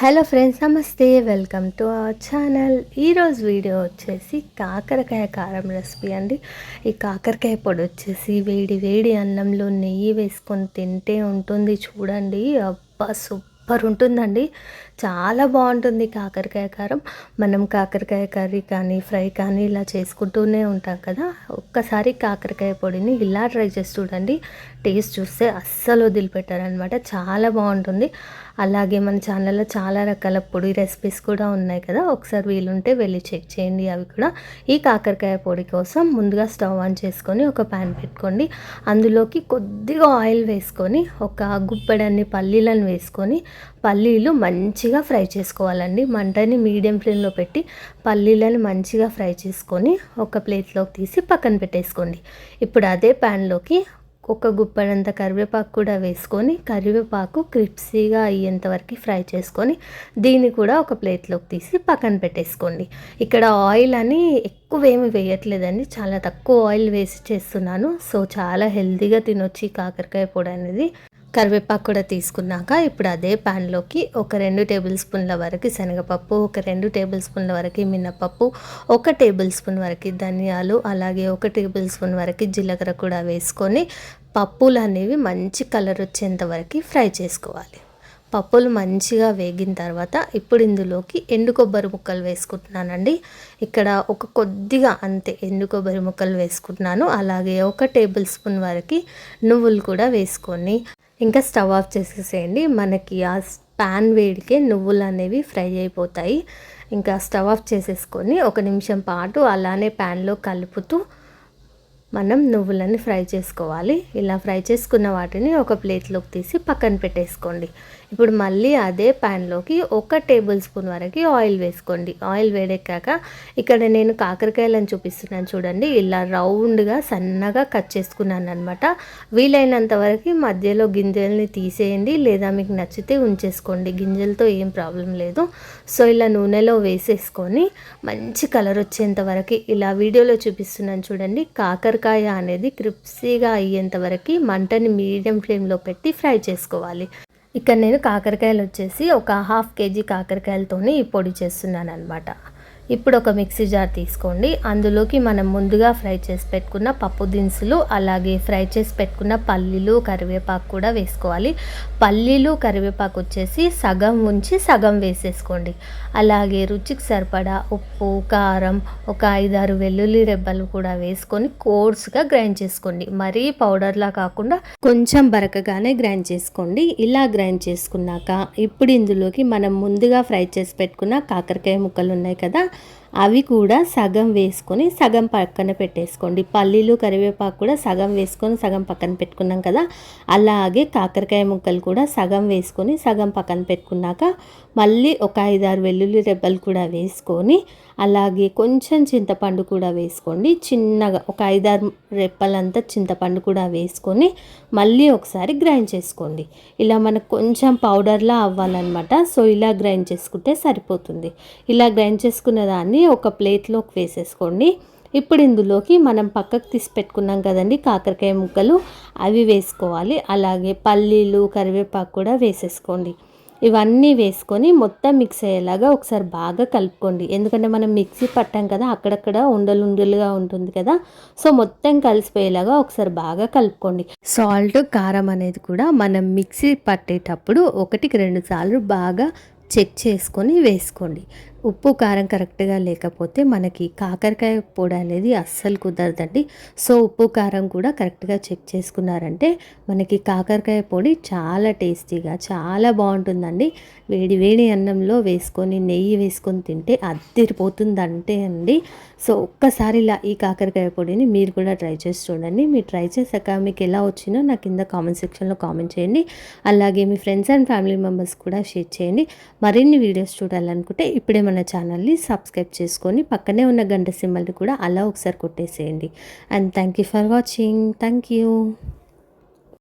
Hello friends నమస్తే. Welcome to our channel. ఈరోజు video వచ్చేసి కాకరకాయ కారం రెసిపీ అండి. ఈ కాకరకాయ పొడి వచ్చేసి వేడి వేడి అన్నంలో నెయ్యి వేసుకొని తింటే ఉంటుంది. చూడండి. అబ్బా సూపర్ సూపర్ ఉంటుందండి. చాలా బాగుంటుంది కాకరకాయ కారం. మనం కాకరకాయ కర్రీ కానీ ఫ్రై కానీ ఇలా చేసుకుంటూనే ఉంటాం కదా. ఒక్కసారి కాకరకాయ పొడిని ఇలా ట్రై చేసి చూడండి. టేస్ట్ చూస్తే అస్సలు వదిలిపెట్టారనమాట. చాలా బాగుంటుంది. అలాగే మన ఛానల్లో చాలా రకాల పొడి రెసిపీస్ కూడా ఉన్నాయి కదా. ఒకసారి వీలుంటే వెళ్ళి చెక్ చేయండి అవి కూడా. ఈ కాకరకాయ పొడి కోసం ముందుగా స్టవ్ ఆన్ చేసుకొని ఒక ప్యాన్ పెట్టుకోండి. అందులోకి కొద్దిగా ఆయిల్ వేసుకొని ఒక గుప్పెడన్ని పల్లీలను వేసుకొని పల్లీలు మంచిగా ఫ్రై చేసుకోవాలండి. మంటని మీడియం ఫ్లేమ్లో పెట్టి పల్లీలను మంచిగా ఫ్రై చేసుకొని ఒక ప్లేట్లోకి తీసి పక్కన పెట్టేసుకోండి. ఇప్పుడు అదే ప్యాన్లోకి ఒక గుప్పడంత కరివేపాకు కూడా వేసుకొని కరివేపాకు క్రిప్సీగా అయ్యేంత వరకు ఫ్రై చేసుకొని దీన్ని కూడా ఒక ప్లేట్లోకి తీసి పక్కన పెట్టేసుకోండి. ఇక్కడ ఆయిల్ అని ఎక్కువ ఏమి వేయట్లేదండి. చాలా తక్కువ ఆయిల్ వేసి చేస్తున్నాను. సో చాలా హెల్తీగా తినొచ్చి కాకరకాయ పొడి అనేది. కరివేపాకు కూడా తీసుకున్నాక ఇప్పుడు అదే ప్యాన్లోకి ఒక రెండు టేబుల్ స్పూన్ల వరకు శనగపప్పు ఒక రెండు టేబుల్ స్పూన్ల వరకు మినపప్పు ఒక టేబుల్ స్పూన్ వరకు ధనియాలు అలాగే ఒక టేబుల్ స్పూన్ వరకు జీలకర్ర కూడా వేసుకొని పప్పులు అనేవి మంచి కలర్ వచ్చేంత వరకు ఫ్రై చేసుకోవాలి. పప్పులు మంచిగా వేగిన తర్వాత ఇప్పుడు ఇందులోకి ఎండు కొబ్బరి ముక్కలు వేసుకుంటున్నానండి. ఇక్కడ ఒక కొద్దిగా అంతే ఎండు కొబ్బరి ముక్కలు వేసుకుంటున్నాను. అలాగే ఒక టేబుల్ స్పూన్ వరకు నువ్వులు కూడా వేసుకొని ఇంకా స్టవ్ ఆఫ్ చేసేసేయండి. మనకి ఆ ప్యాన్ వేడికే నువ్వులు అనేవి ఫ్రై అయిపోతాయి. ఇంకా స్టవ్ ఆఫ్ చేసేసుకొని ఒక నిమిషం పాటు అలానే ప్యాన్లో కలుపుతూ మనం నువ్వులని ఫ్రై చేసుకోవాలి. ఇలా ఫ్రై చేసుకున్న వాటిని ఒక ప్లేట్లోకి తీసి పక్కన పెట్టేసుకోండి. ఇప్పుడు మళ్ళీ అదే ప్యాన్లోకి ఒక టేబుల్ స్పూన్ వరకు ఆయిల్ వేసుకోండి. ఆయిల్ వేడెక్కాక ఇక్కడ నేను కాకరకాయలను చూపిస్తున్నాను చూడండి. ఇలా రౌండ్గా సన్నగా కట్ చేసుకున్నాను అనమాట వీలైనంత వరకు మధ్యలో గింజల్ని తీసేయండి లేదా మీకు నచ్చితే ఉంచేసుకోండి. గింజలతో ఏం ప్రాబ్లం లేదు. సో ఇలా నూనెలో వేసేసుకొని మంచి కలర్ వచ్చేంత వరకు ఇలా వీడియోలో చూపిస్తున్నాను చూడండి. కాకర కాకరకాయ అనేది క్రిప్సీగా అయ్యేంత వరకు మంటని మీడియం ఫ్లేమ్లో పెట్టి ఫ్రై చేసుకోవాలి. ఇక్కడ నేను కాకరకాయలు వచ్చేసి ఒక హాఫ్ కేజీ కాకరకాయలతోనే ఈ పొడి చేస్తున్నాను అనమాట ఇప్పుడు ఒక మిక్సీ జార్ తీసుకోండి. అందులోకి మనం ముందుగా ఫ్రై చేసి పెట్టుకున్న పప్పు దినుసులు అలాగే ఫ్రై చేసి పెట్టుకున్న పల్లీలు కరివేపాకు కూడా వేసుకోవాలి. పల్లీలు కరివేపాకు వచ్చేసి సగం ఉంచి సగం వేసేసుకోండి. అలాగే రుచికి సరిపడా ఉప్పు కారం ఒక ఐదారు వెల్లుల్లి రెబ్బలు కూడా వేసుకొని కోర్స్గా గ్రైండ్ చేసుకోండి. మరీ పౌడర్లా కాకుండా కొంచెం బరకగానే గ్రైండ్ చేసుకోండి. ఇలా గ్రైండ్ చేసుకున్నాక ఇప్పుడు ఇందులోకి మనం ముందుగా ఫ్రై చేసి పెట్టుకున్న కాకరకాయ ముక్కలు ఉన్నాయి కదా అవి కూడా సగం వేసుకొని సగం పక్కన పెట్టేసుకోండి. పల్లీలు కరివేపాకు కూడా సగం వేసుకొని సగం పక్కన పెట్టుకున్నాం కదా అలాగే కాకరకాయ ముక్కలు కూడా సగం వేసుకొని సగం పక్కన పెట్టుకున్నాక మళ్ళీ ఒక ఐదారు వెల్లుల్లి రెబ్బలు కూడా వేసుకొని అలాగే కొంచెం చింతపండు కూడా వేసుకోండి. చిన్నగా ఒక ఐదారు రెప్పలంతా చింతపండు కూడా వేసుకొని మళ్ళీ ఒకసారి గ్రైండ్ చేసుకోండి. ఇలా మనకు కొంచెం పౌడర్లా అవ్వాలన్నమాట. సో ఇలా గ్రైండ్ చేసుకుంటే సరిపోతుంది. ఇలా గ్రైండ్ చేసుకున్న దాన్ని ఒక ప్లేట్లోకి వేసేసుకోండి. ఇప్పుడు ఇందులోకి మనం పక్కకు తీసి పెట్టుకున్నాం కదండి కాకరకాయ ముక్కలు. అవి వేసుకోవాలి. అలాగే పల్లీలు కరివేపాకు కూడా వేసేసుకోండి. ఇవన్నీ వేసుకొని మొత్తం మిక్స్ అయ్యేలాగా ఒకసారి బాగా కలుపుకోండి. ఎందుకంటే మనం మిక్సీ పట్టాం కదా అక్కడక్కడ ఉండలు ఉండలుగా ఉంటుంది కదా. సో మొత్తం కలిసిపోయేలాగా ఒకసారి బాగా కలుపుకోండి. సాల్ట్ కారం అనేది కూడా మనం మిక్సీ పట్టేటప్పుడు ఒకటికి రెండు సార్లు బాగా చెక్ చేసుకొని వేసుకోండి. ఉప్పు కారం కరెక్ట్గా లేకపోతే మనకి కాకరకాయ పొడి అనేది అస్సలు కుదరదండి. సో ఉప్పు కారం కూడా కరెక్ట్గా చెక్ చేసుకున్నారంటే మనకి కాకరకాయ పొడి చాలా టేస్టీగా చాలా బాగుంటుందండి. వేడి వేడి అన్నంలో వేసుకొని నెయ్యి వేసుకొని తింటే అద్దరిపోతుంది అంటే అండి. సో ఒక్కసారి ఇలా ఈ కాకరకాయ పొడిని మీరు కూడా ట్రై చేసి చూడండి. మీరు ట్రై చేశాక మీకు ఎలా వచ్చినో నాకు కింద కామెంట్ సెక్షన్లో కామెంట్ చేయండి. అలాగే మీ ఫ్రెండ్స్ అండ్ ఫ్యామిలీ మెంబర్స్ కూడా షేర్ చేయండి. మరిన్ని వీడియోస్ చూడాలనుకుంటే ఇప్పుడే మన ఛానల్ని సబ్స్క్రైబ్ చేసుకొని పక్కనే ఉన్న గంట సింబల్ని కూడా అలా ఒకసారి కొట్టేసేయండి. And thank you for watching. Thank you.